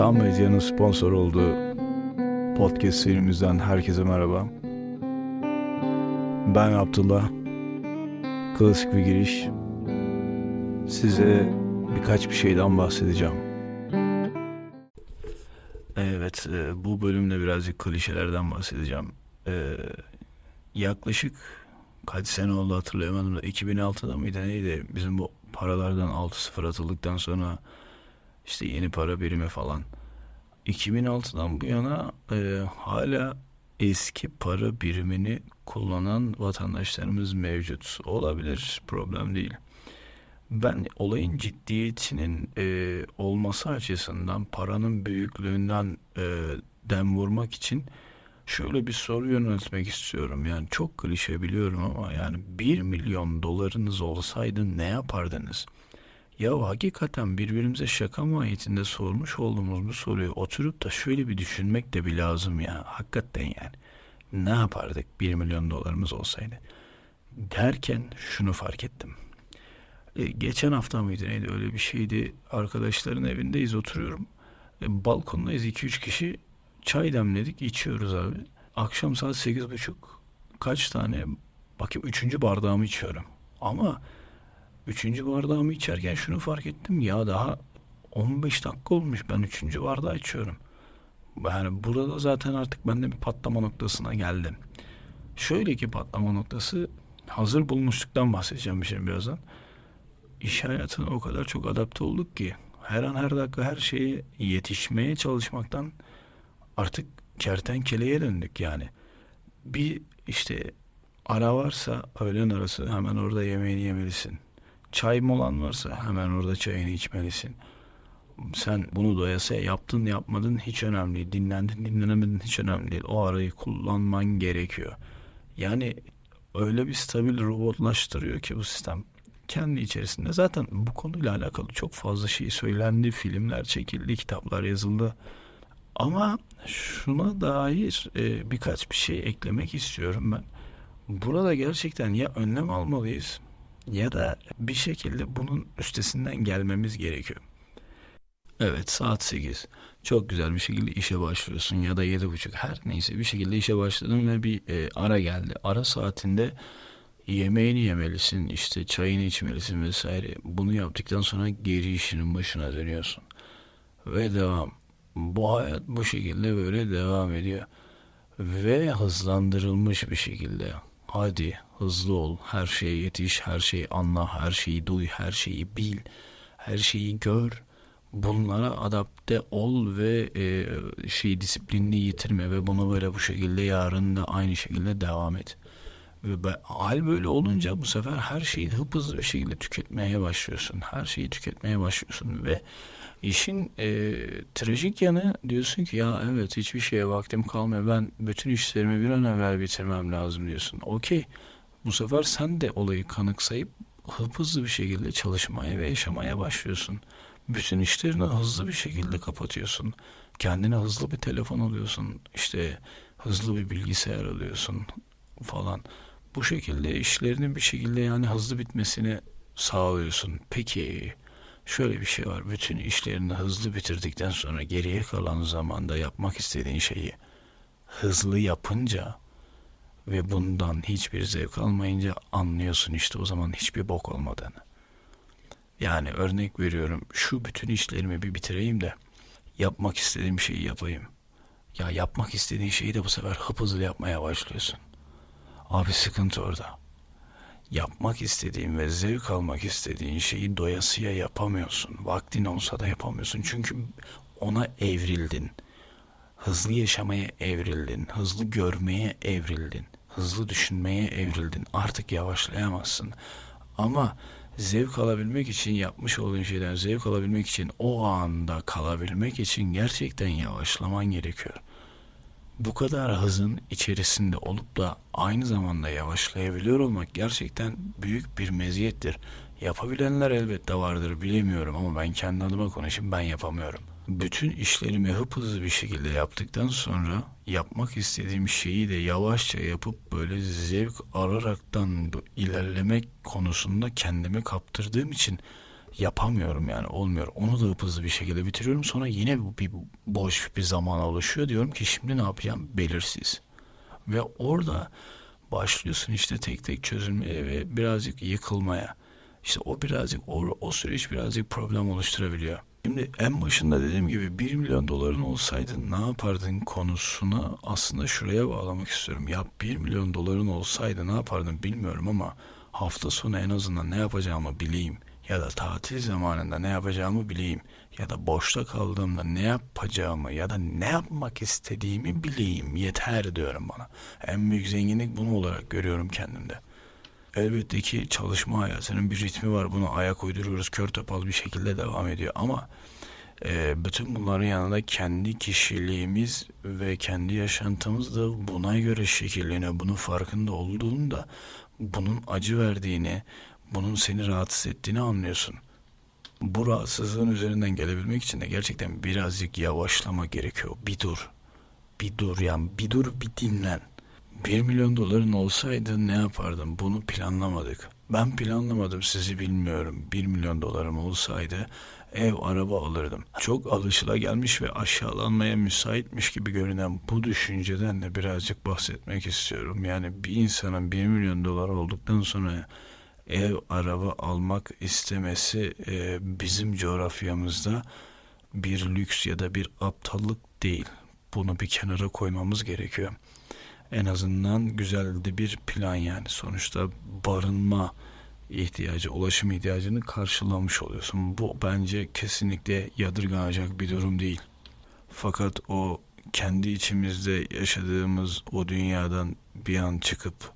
Tam Medya'nın sponsor olduğu podcast serimizden herkese merhaba. Ben Abdullah. Klasik bir giriş. Size birkaç bir şeyden bahsedeceğim. Evet, e, bu bölümde birazcık klişelerden bahsedeceğim. E, yaklaşık kaç sene oldu hatırlayamadım da 2006'da mıydı neydi? Bizim bu paralardan 6-0 atıldıktan sonra işte yeni para birimi falan. 2006'dan bu yana e, hala eski para birimini kullanan vatandaşlarımız mevcut. Olabilir, problem değil. Ben olayın ciddiyetinin e, olması açısından paranın büyüklüğünden e, dem vurmak için şöyle bir soru yöneltmek istiyorum. Yani çok klişe biliyorum ama yani 1 milyon dolarınız olsaydı ne yapardınız? Ya hakikaten birbirimize şaka mahiyetinde sormuş olduğumuz bu soruyu oturup da şöyle bir düşünmek de bir lazım ya. Hakikaten yani. Ne yapardık 1 milyon dolarımız olsaydı? Derken şunu fark ettim. E, geçen hafta mıydı neydi öyle bir şeydi. Arkadaşların evindeyiz oturuyorum. E, balkondayız 2-3 kişi. Çay demledik içiyoruz abi. Akşam saat 8.30 kaç tane bakayım 3. bardağımı içiyorum. Ama Üçüncü bardağımı içerken şunu fark ettim. Ya daha 15 dakika olmuş ben üçüncü bardağı içiyorum. Yani burada zaten artık ben de bir patlama noktasına geldim. Şöyle ki patlama noktası hazır bulmuşluktan bahsedeceğim bir şey birazdan. İş hayatına o kadar çok adapte olduk ki her an her dakika her şeye yetişmeye çalışmaktan artık kertenkeleye döndük yani. Bir işte ara varsa öğlen arası hemen orada yemeğini yemelisin Çay molan varsa hemen orada çayını içmelisin. Sen bunu doyasıya yaptın yapmadın hiç önemli değil. Dinlendin dinlenemedin hiç önemli değil. O arayı kullanman gerekiyor. Yani öyle bir stabil robotlaştırıyor ki bu sistem kendi içerisinde. Zaten bu konuyla alakalı çok fazla şey söylendi. Filmler çekildi, kitaplar yazıldı. Ama şuna dair e, birkaç bir şey eklemek istiyorum ben. Burada gerçekten ya önlem almalıyız ya da bir şekilde bunun üstesinden gelmemiz gerekiyor. Evet saat 8. Çok güzel bir şekilde işe başlıyorsun ya da 7.30 her neyse bir şekilde işe başladın ve bir e, ara geldi. Ara saatinde yemeğini yemelisin, işte çayını içmelisin vesaire. Bunu yaptıktan sonra geri işinin başına dönüyorsun. Ve devam. Bu hayat bu şekilde böyle devam ediyor. Ve hızlandırılmış bir şekilde. Hadi hızlı ol, her şeye yetiş, her şeyi anla, her şeyi duy, her şeyi bil, her şeyi gör. Bunlara adapte ol ve e, şey disiplinini yitirme ve bunu böyle bu şekilde yarın da aynı şekilde devam et. Hal böyle olunca bu sefer her şeyi hızlı bir şekilde tüketmeye başlıyorsun. Her şeyi tüketmeye başlıyorsun ve işin e, trajik yanı diyorsun ki ya evet hiçbir şeye vaktim kalmıyor. Ben bütün işlerimi bir an evvel bitirmem lazım diyorsun. Okey. Bu sefer sen de olayı kanıksayıp hızlı bir şekilde çalışmaya ve yaşamaya başlıyorsun. Bütün işlerini hızlı bir şekilde kapatıyorsun. Kendine hızlı bir telefon alıyorsun. İşte hızlı bir bilgisayar alıyorsun falan. Bu şekilde işlerinin bir şekilde yani hızlı bitmesini sağlıyorsun. Peki şöyle bir şey var. Bütün işlerini hızlı bitirdikten sonra geriye kalan zamanda yapmak istediğin şeyi hızlı yapınca ve bundan hiçbir zevk almayınca anlıyorsun işte o zaman hiçbir bok olmadığını. Yani örnek veriyorum şu bütün işlerimi bir bitireyim de yapmak istediğim şeyi yapayım. Ya yapmak istediğin şeyi de bu sefer hıp hızlı yapmaya başlıyorsun. Abi sıkıntı orada. Yapmak istediğin ve zevk almak istediğin şeyi doyasıya yapamıyorsun. Vaktin olsa da yapamıyorsun. Çünkü ona evrildin. Hızlı yaşamaya evrildin. Hızlı görmeye evrildin. Hızlı düşünmeye evrildin. Artık yavaşlayamazsın. Ama zevk alabilmek için yapmış olduğun şeyden zevk alabilmek için o anda kalabilmek için gerçekten yavaşlaman gerekiyor bu kadar hızın içerisinde olup da aynı zamanda yavaşlayabiliyor olmak gerçekten büyük bir meziyettir. Yapabilenler elbette vardır bilemiyorum ama ben kendi adıma konuşayım ben yapamıyorum. Bütün işlerimi hıp hızlı bir şekilde yaptıktan sonra yapmak istediğim şeyi de yavaşça yapıp böyle zevk araraktan ilerlemek konusunda kendimi kaptırdığım için yapamıyorum yani olmuyor. Onu da hızlı bir şekilde bitiriyorum. Sonra yine bir boş bir zaman oluşuyor. Diyorum ki şimdi ne yapacağım belirsiz. Ve orada başlıyorsun işte tek tek çözülmeye ve birazcık yıkılmaya. İşte o birazcık o, o süreç birazcık problem oluşturabiliyor. Şimdi en başında dediğim gibi 1 milyon doların olsaydı ne yapardın konusuna aslında şuraya bağlamak istiyorum. Ya 1 milyon doların olsaydı ne yapardın bilmiyorum ama hafta sonu en azından ne yapacağımı bileyim ya da tatil zamanında ne yapacağımı bileyim ya da boşta kaldığımda ne yapacağımı ya da ne yapmak istediğimi bileyim yeter diyorum bana. En büyük zenginlik bunu olarak görüyorum kendimde. Elbette ki çalışma hayatının bir ritmi var. Buna ayak uyduruyoruz. Kör topal bir şekilde devam ediyor. Ama e, bütün bunların yanında kendi kişiliğimiz ve kendi yaşantımız da buna göre şekilleniyor. Bunun farkında olduğunda bunun acı verdiğini, bunun seni rahatsız ettiğini anlıyorsun. Bu rahatsızlığın üzerinden gelebilmek için de gerçekten birazcık yavaşlama gerekiyor. Bir dur. Bir dur yani bir dur bir dinlen. 1 milyon doların olsaydı ne yapardım? Bunu planlamadık. Ben planlamadım sizi bilmiyorum. 1 milyon dolarım olsaydı ev araba alırdım. Çok alışılagelmiş ve aşağılanmaya müsaitmiş gibi görünen bu düşünceden de birazcık bahsetmek istiyorum. Yani bir insanın 1 milyon dolar olduktan sonra ev araba almak istemesi e, bizim coğrafyamızda bir lüks ya da bir aptallık değil. Bunu bir kenara koymamız gerekiyor en azından güzel de bir plan yani. Sonuçta barınma ihtiyacı, ulaşım ihtiyacını karşılamış oluyorsun. Bu bence kesinlikle yadırganacak bir durum değil. Fakat o kendi içimizde yaşadığımız o dünyadan bir an çıkıp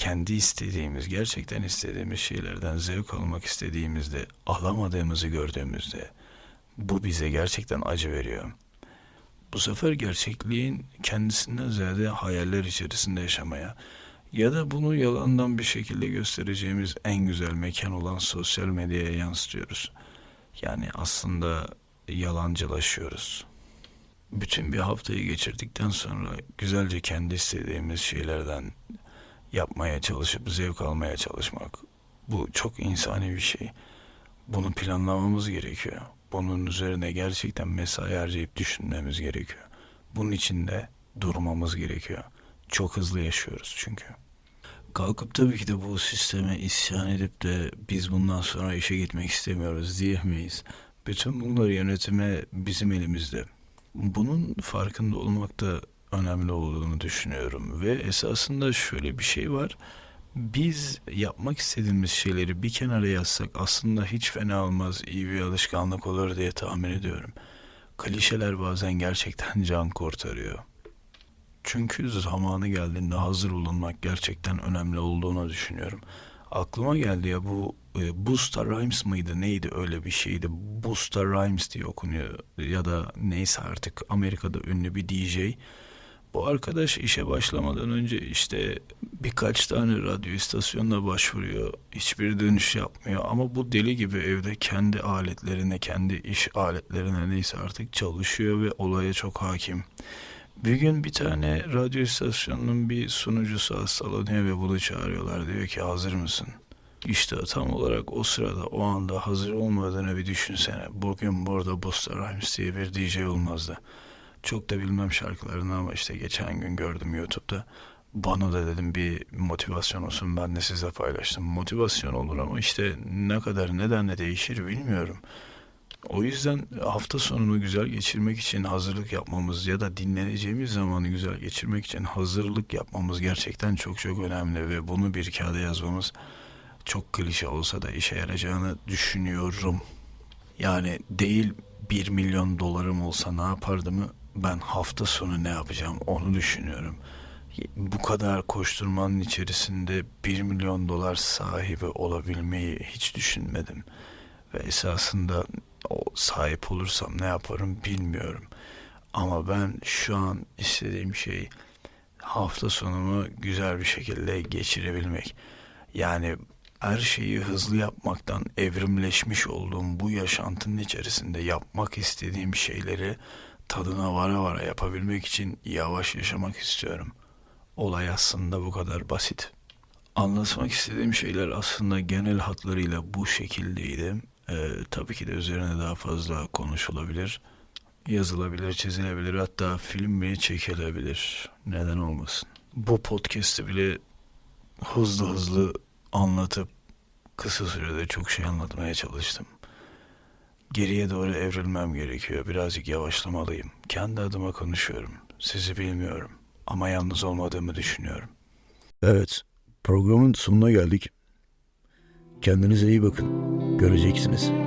kendi istediğimiz, gerçekten istediğimiz şeylerden zevk almak istediğimizde, alamadığımızı gördüğümüzde bu bize gerçekten acı veriyor. Bu sefer gerçekliğin kendisinden ziyade hayaller içerisinde yaşamaya ya da bunu yalandan bir şekilde göstereceğimiz en güzel mekan olan sosyal medyaya yansıtıyoruz. Yani aslında yalancılaşıyoruz. Bütün bir haftayı geçirdikten sonra güzelce kendi istediğimiz şeylerden yapmaya çalışıp zevk almaya çalışmak bu çok insani bir şey. Bunu planlamamız gerekiyor. Bunun üzerine gerçekten mesai harcayıp düşünmemiz gerekiyor. Bunun için de durmamız gerekiyor. Çok hızlı yaşıyoruz çünkü. Kalkıp tabii ki de bu sisteme isyan edip de biz bundan sonra işe gitmek istemiyoruz diyemeyiz. Bütün bunları yönetime bizim elimizde. Bunun farkında olmak da önemli olduğunu düşünüyorum. Ve esasında şöyle bir şey var biz yapmak istediğimiz şeyleri bir kenara yazsak aslında hiç fena olmaz, iyi bir alışkanlık olur diye tahmin ediyorum. Klişeler bazen gerçekten can kurtarıyor. Çünkü zamanı geldiğinde hazır bulunmak gerçekten önemli olduğunu düşünüyorum. Aklıma geldi ya bu e, Busta Rhymes mıydı neydi öyle bir şeydi. Busta Rhymes diye okunuyor ya da neyse artık Amerika'da ünlü bir DJ. Bu arkadaş işe başlamadan önce işte birkaç tane radyo istasyonuna başvuruyor. Hiçbir dönüş yapmıyor ama bu deli gibi evde kendi aletlerine, kendi iş aletlerine neyse artık çalışıyor ve olaya çok hakim. Bir gün bir tane radyo istasyonunun bir sunucusu hastalanıyor ve bunu çağırıyorlar. Diyor ki hazır mısın? İşte tam olarak o sırada o anda hazır olmadığını bir düşünsene. Bugün burada Busta Rhymes diye bir DJ olmazdı. Çok da bilmem şarkılarını ama işte geçen gün gördüm YouTube'da. Bana da dedim bir motivasyon olsun ben de size paylaştım. Motivasyon olur ama işte ne kadar nedenle değişir bilmiyorum. O yüzden hafta sonunu güzel geçirmek için hazırlık yapmamız ya da dinleneceğimiz zamanı güzel geçirmek için hazırlık yapmamız gerçekten çok çok önemli ve bunu bir kağıda yazmamız çok klişe olsa da işe yarayacağını düşünüyorum. Yani değil 1 milyon dolarım olsa ne yapardım ben hafta sonu ne yapacağım onu düşünüyorum. Bu kadar koşturmanın içerisinde 1 milyon dolar sahibi olabilmeyi hiç düşünmedim. Ve esasında o sahip olursam ne yaparım bilmiyorum. Ama ben şu an istediğim şey hafta sonumu güzel bir şekilde geçirebilmek. Yani her şeyi hızlı yapmaktan evrimleşmiş olduğum bu yaşantının içerisinde yapmak istediğim şeyleri tadına vara vara yapabilmek için yavaş yaşamak istiyorum. Olay aslında bu kadar basit. Anlatmak istediğim şeyler aslında genel hatlarıyla bu şekildeydi. Ee, tabii ki de üzerine daha fazla konuşulabilir. Yazılabilir, çizilebilir, hatta film bile çekilebilir. Neden olmasın? Bu podcast'i bile hızlı hızlı anlatıp kısa sürede çok şey anlatmaya çalıştım. Geriye doğru evrilmem gerekiyor. Birazcık yavaşlamalıyım. Kendi adıma konuşuyorum. Sizi bilmiyorum. Ama yalnız olmadığımı düşünüyorum. Evet, programın sonuna geldik. Kendinize iyi bakın. Göreceksiniz.